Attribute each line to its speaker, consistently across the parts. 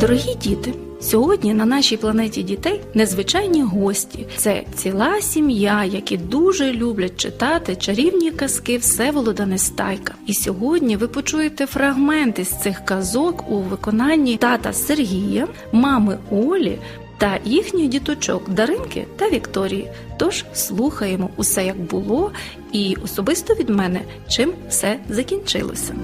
Speaker 1: Дорогі діти, сьогодні на нашій планеті дітей незвичайні гості. Це ціла сім'я, які дуже люблять читати чарівні казки Всеволода Нестайка. І сьогодні ви почуєте фрагменти з цих казок у виконанні тата Сергія, мами Олі та їхніх діточок Даринки та Вікторії. Тож слухаємо усе як було, і особисто від мене, чим все закінчилося.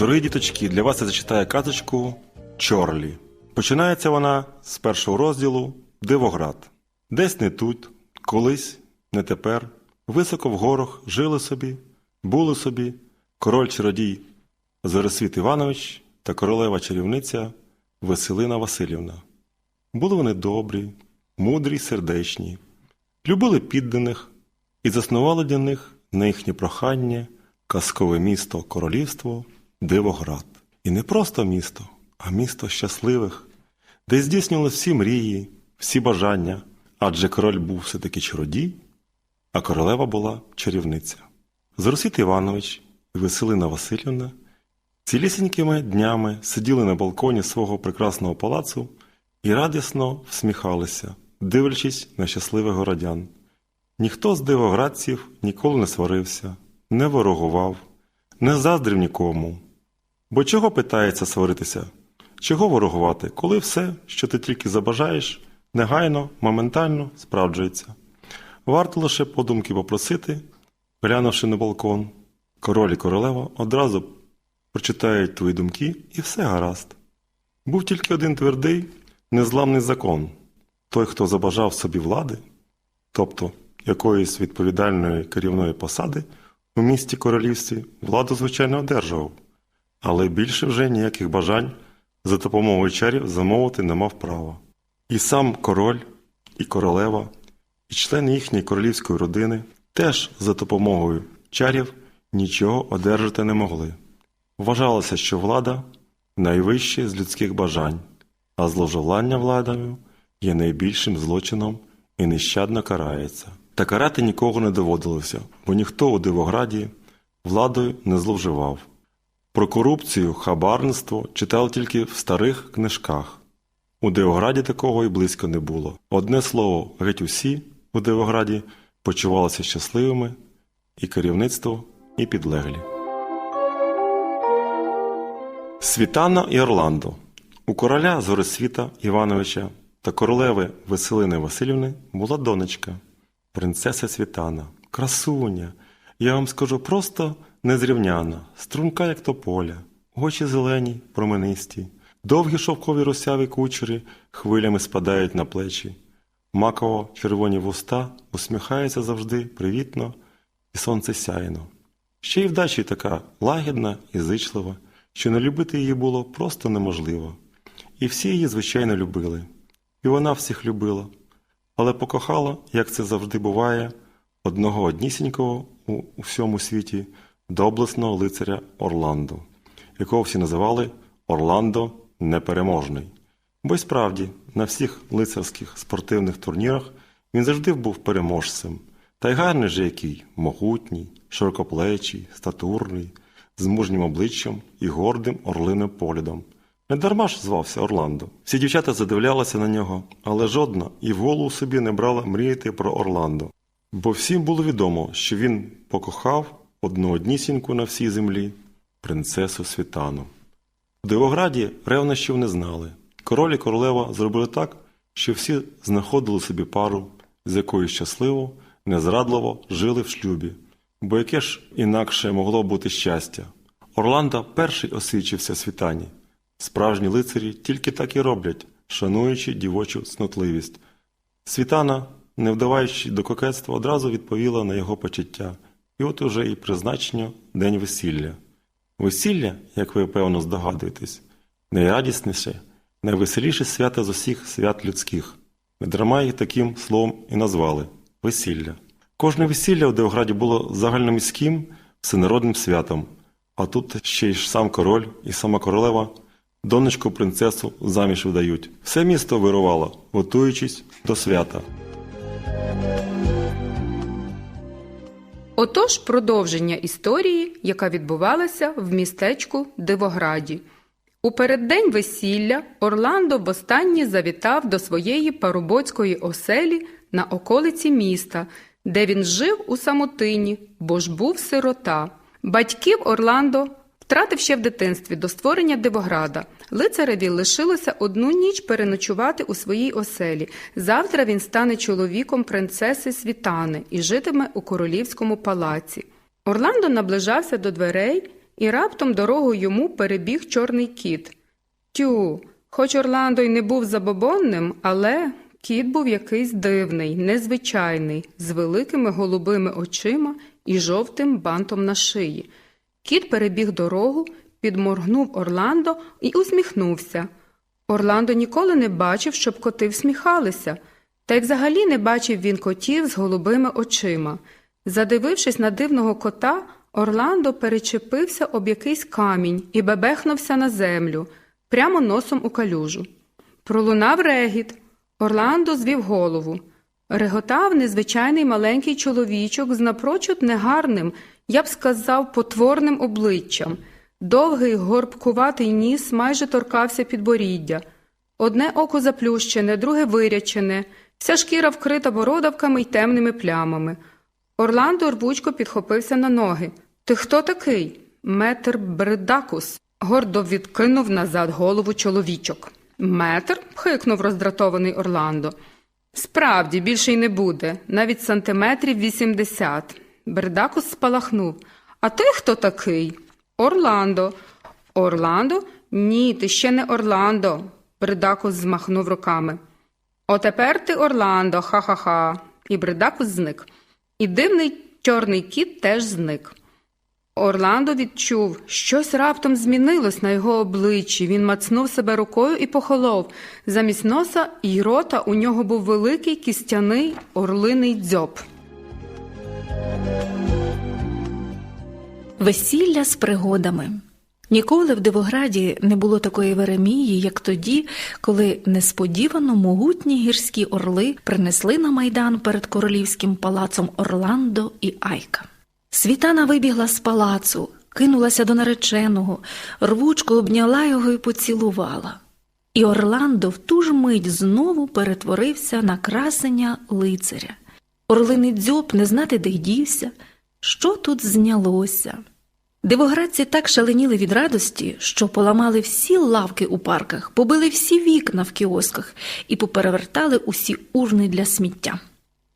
Speaker 2: Дорогі діточки, для вас я зачитаю казочку Чорлі. Починається вона з першого розділу Дивоград. Десь не тут, колись, не тепер, високо в горах жили собі, були собі король чародій Зоросвіт Іванович та королева чарівниця Веселина Васильівна. Були вони добрі, мудрі сердечні, любили підданих і заснували для них на їхнє прохання казкове місто королівство Дивоград. І не просто місто, а місто щасливих, де здійснювали всі мрії, всі бажання, адже король був все-таки чародій, а королева була чарівниця. Зоросвіт Іванович і Веселина Васильівна цілісінькими днями сиділи на балконі свого прекрасного палацу і радісно всміхалися, дивлячись на щасливих городян. Ніхто з дивоградців ніколи не сварився, не ворогував, не заздрив нікому. Бо чого питається сваритися? Чого ворогувати, коли все, що ти тільки забажаєш, негайно, моментально справджується? Варто лише подумки попросити, глянувши на балкон, король і королева одразу прочитають твої думки і все гаразд. Був тільки один твердий, незламний закон той, хто забажав собі влади, тобто якоїсь відповідальної керівної посади у місті королівстві, владу, звичайно, одержував, але більше вже ніяких бажань за допомогою чарів замовити не мав права. І сам король, і королева, і члени їхньої королівської родини теж за допомогою чарів нічого одержати не могли. Вважалося, що влада найвище з людських бажань, а зловживання владою є найбільшим злочином і нещадно карається. Та карати нікого не доводилося, бо ніхто у Дивограді владою не зловживав. Про корупцію, хабарництво читали тільки в старих книжках. У Дивограді такого і близько не було. Одне слово, геть усі у Дивограді почувалися щасливими, і керівництво, і підлеглі. Світана і Орландо У короля Зорисвіта Івановича та королеви Веселини Васильівни була донечка, принцеса Світана, красуня. Я вам скажу просто незрівняна, струнка, як тополя, очі зелені, променисті, довгі шовкові росяві кучері хвилями спадають на плечі, маково червоні вуста усміхаються завжди привітно і сонце сяйно. Ще й вдачі така лагідна і зичлива, що не любити її було просто неможливо. І всі її, звичайно, любили. І вона всіх любила, але покохала, як це завжди буває, одного однісінького у всьому світі доблесного лицаря Орландо, якого всі називали Орландо Непереможний. Бо й справді, на всіх лицарських спортивних турнірах він завжди був переможцем, та й гарний же який могутній, широкоплечий, статурний, з мужнім обличчям і гордим орлиним поглядом. Недарма ж звався Орландо. Всі дівчата задивлялися на нього, але жодна і в голову собі не брала мріяти про Орландо. Бо всім було відомо, що він покохав одну однісіньку на всій землі принцесу Світану. В Дивограді ревнощів не знали. Король і королева зробили так, що всі знаходили собі пару, з якою щасливо, незрадливо жили в шлюбі. Бо яке ж інакше могло бути щастя? Орландо перший освічився світані. Справжні лицарі тільки так і роблять, шануючи дівочу цнотливість. Світана, не вдаваючи до кокетства, одразу відповіла на його почуття, і от уже і призначення день весілля. Весілля, як ви певно здогадуєтесь, найрадісніше, найвеселіше свято з усіх свят людських. Недарма їх таким словом і назвали весілля. Кожне весілля у Девграді було загальноміським всенародним святом, а тут ще й сам король і сама королева донечку принцесу заміж видають. Все місто вирувало, готуючись до свята.
Speaker 3: Отож продовження історії, яка відбувалася в містечку Дивограді. У переддень весілля Орландо востаннє завітав до своєї парубоцької оселі на околиці міста, де він жив у самотині, бо ж був сирота. Батьків Орландо втратив ще в дитинстві до створення Дивограда. Лицареві лишилося одну ніч переночувати у своїй оселі. Завтра він стане чоловіком принцеси Світани і житиме у королівському палаці. Орландо наближався до дверей, і раптом дорогу йому перебіг чорний кіт. Тю, хоч Орландо й не був забобонним, але кіт був якийсь дивний, незвичайний, з великими голубими очима і жовтим бантом на шиї. Кіт перебіг дорогу, підморгнув Орландо і усміхнувся. Орландо ніколи не бачив, щоб коти всміхалися, та й взагалі не бачив він котів з голубими очима. Задивившись на дивного кота, Орландо перечепився об якийсь камінь і бебехнувся на землю, прямо носом у калюжу. Пролунав регіт. Орландо звів голову. Реготав незвичайний маленький чоловічок з напрочуд негарним, я б сказав, потворним обличчям. Довгий горбкуватий ніс майже торкався підборіддя. Одне око заплющене, друге вирячене, вся шкіра вкрита бородавками й темними плямами. Орландо рвучко підхопився на ноги. Ти хто такий? Метр Бредакус. Гордо відкинув назад голову чоловічок. Метр? хикнув роздратований Орландо. Справді, більше й не буде, навіть сантиметрів вісімдесят. Бердакус спалахнув. А ти хто такий? Орландо. Орландо? Ні, ти ще не Орландо. Бердакус змахнув руками. Отепер ти Орландо, ха-ха-ха. І Бердакус зник. І дивний чорний кіт теж зник. Орландо відчув, щось раптом змінилось на його обличчі. Він мацнув себе рукою і похолов. Замість носа і рота у нього був великий кістяний орлиний дзьоб.
Speaker 1: Весілля з пригодами. Ніколи в Дивограді не було такої Веремії, як тоді, коли несподівано могутні гірські орли принесли на майдан перед королівським палацом Орландо і Айка. Світана вибігла з палацу, кинулася до нареченого, рвучко обняла його і поцілувала. І Орландо в ту ж мить знову перетворився на красення лицаря. Орлиний дзьоб не знати, де й дівся, що тут знялося. Дивоградці так шаленіли від радості, що поламали всі лавки у парках, побили всі вікна в кіосках і поперевертали усі урни для сміття.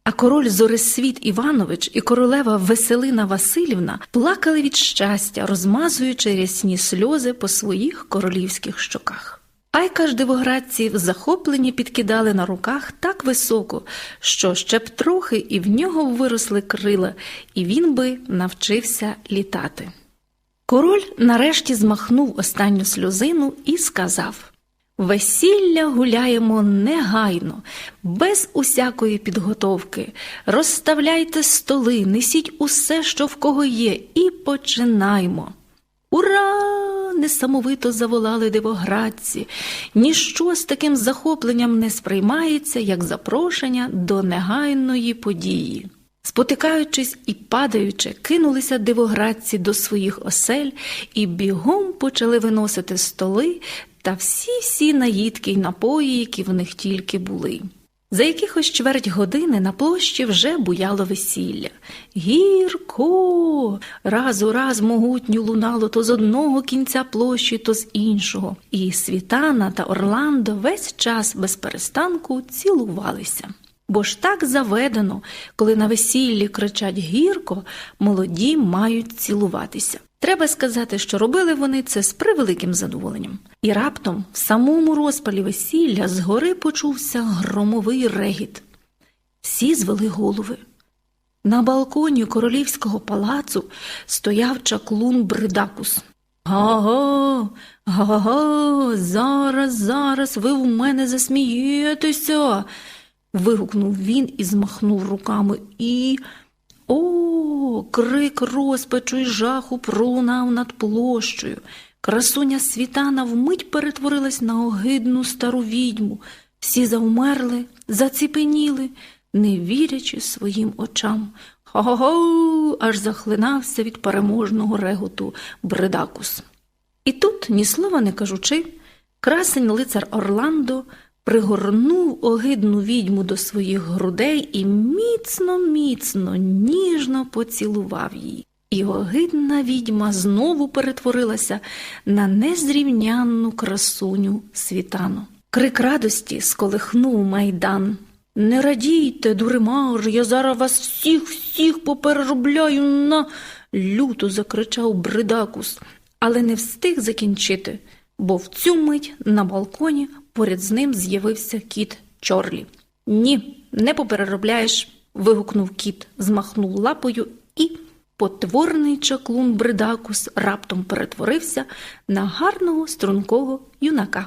Speaker 1: А король Зорисвіт Іванович і королева Веселина Васильівна плакали від щастя, розмазуючи рясні сльози по своїх королівських щоках. Айка ж дивоградців захоплені підкидали на руках так високо, що ще б трохи і в нього виросли крила, і він би навчився літати. Король нарешті змахнув останню сльозину і сказав Весілля гуляємо негайно, без усякої підготовки. Розставляйте столи, несіть усе, що в кого є, і починаймо. Ура! Несамовито заволали дивоградці. Ніщо з таким захопленням не сприймається, як запрошення до негайної події. Спотикаючись і падаючи, кинулися дивоградці до своїх осель і бігом почали виносити столи та всі-всі наїдки й напої, які в них тільки були. За якихось чверть години на площі вже буяло весілля. Гірко! Раз у раз могутню лунало то з одного кінця площі, то з іншого. І Світана та Орландо весь час без перестанку цілувалися. Бо ж так заведено, коли на весіллі кричать гірко, молоді мають цілуватися. Треба сказати, що робили вони це з превеликим задоволенням. І раптом, в самому розпалі весілля, згори почувся громовий регіт. Всі звели голови. На балконі королівського палацу стояв чаклун Бридакус. Га-га, га-га, зараз, зараз ви в мене засмієтеся. вигукнув він і змахнув руками і. О, крик розпачу й жаху пролунав над площею. Красуня світана вмить перетворилась на огидну стару відьму. Всі завмерли, заціпеніли, не вірячи своїм очам. Хо-хо-хо, аж захлинався від переможного реготу Бредакус. І тут, ні слова не кажучи, красень лицар Орландо пригорнув огидну відьму до своїх грудей і міцно, міцно, ніжно поцілував її. І огидна відьма знову перетворилася на незрівнянну красуню світану. Крик радості сколихнув майдан. Не радійте, дуримар, я зараз вас всіх всіх попереробляю на. люто закричав Бридакус, але не встиг закінчити, бо в цю мить на балконі поряд з ним з'явився кіт Чорлі. Ні, не попереробляєш. вигукнув кіт, змахнув лапою і. Потворний чаклун Бридакус раптом перетворився на гарного стрункого юнака.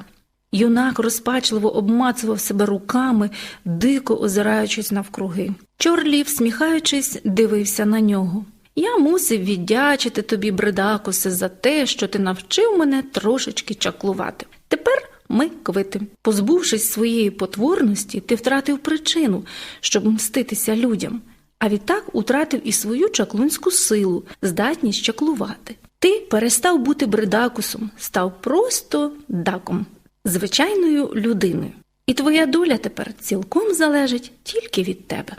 Speaker 1: Юнак розпачливо обмацував себе руками, дико озираючись навкруги. Чорлі, всміхаючись, дивився на нього. Я мусив віддячити тобі, Бридакусе, за те, що ти навчив мене трошечки чаклувати. Тепер ми квити. Позбувшись своєї потворності, ти втратив причину, щоб мститися людям, а відтак утратив і свою чаклунську силу, здатність чаклувати. Ти перестав бути бридакусом, став просто даком, звичайною людиною. І твоя доля тепер цілком залежить тільки від тебе.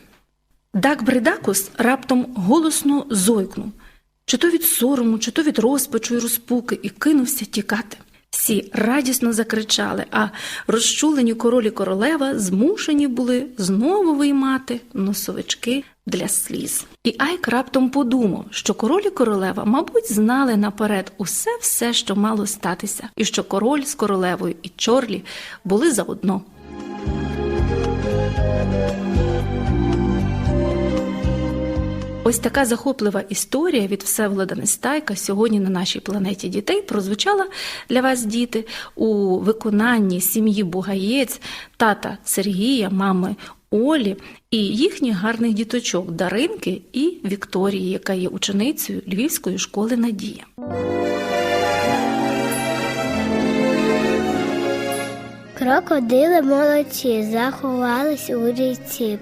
Speaker 1: Дак Бридакус раптом голосно зойкнув, чи то від сорому, чи то від розпачу й розпуки, і кинувся тікати. Всі радісно закричали, а розчулені королі королева змушені були знову виймати носовички для сліз. І Айк раптом подумав, що король і королева, мабуть, знали наперед усе все, що мало статися, і що король з королевою і Чорлі були заодно. Ось така захоплива історія від Всеволода Нестайка сьогодні на нашій планеті дітей прозвучала для вас, діти, у виконанні сім'ї Бугаєць, тата Сергія, мами Олі і їхніх гарних діточок Даринки і Вікторії, яка є ученицею Львівської школи Надія.
Speaker 4: Крокодили молодці, заховались у річці.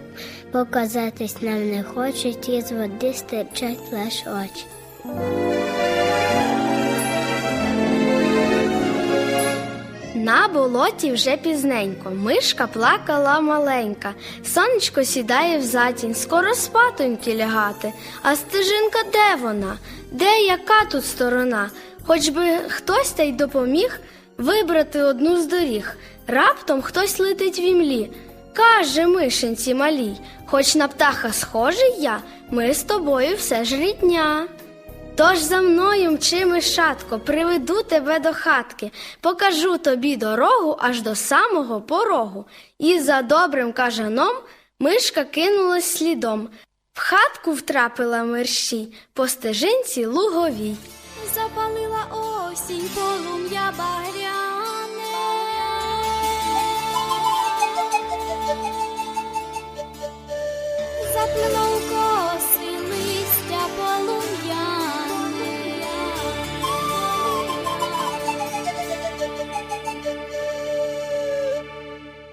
Speaker 4: Показатись нам не хочуть, із води стирчать лиш очі.
Speaker 5: На болоті вже пізненько, мишка плакала маленька, сонечко сідає в затінь, скоро спатоньки лягати. А стежинка де вона? Де яка тут сторона? Хоч би хтось та й допоміг вибрати одну з доріг. Раптом хтось летить в імлі. Каже мишенці малій, хоч на птаха схожий я, ми з тобою все ж рідня. Тож за мною мчи, мишатко, приведу тебе до хатки, покажу тобі дорогу аж до самого порогу. І за добрим кажаном мишка кинулась слідом. В хатку втрапила мерщій по стежинці луговій.
Speaker 6: Запалила осінь полум'я багряне. заплело у коси листя полум'яне.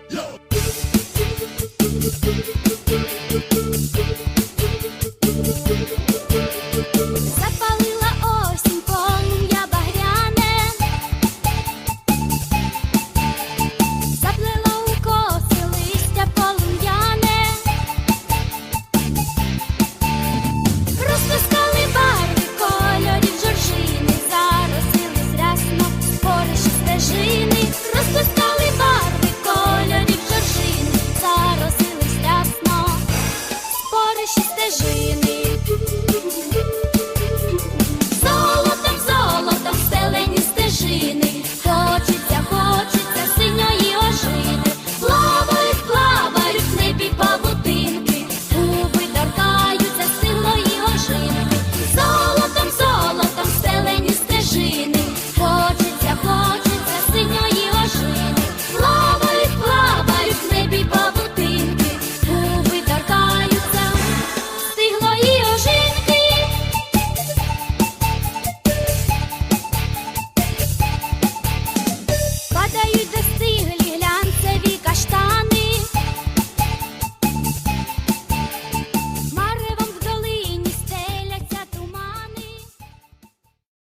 Speaker 6: Yo!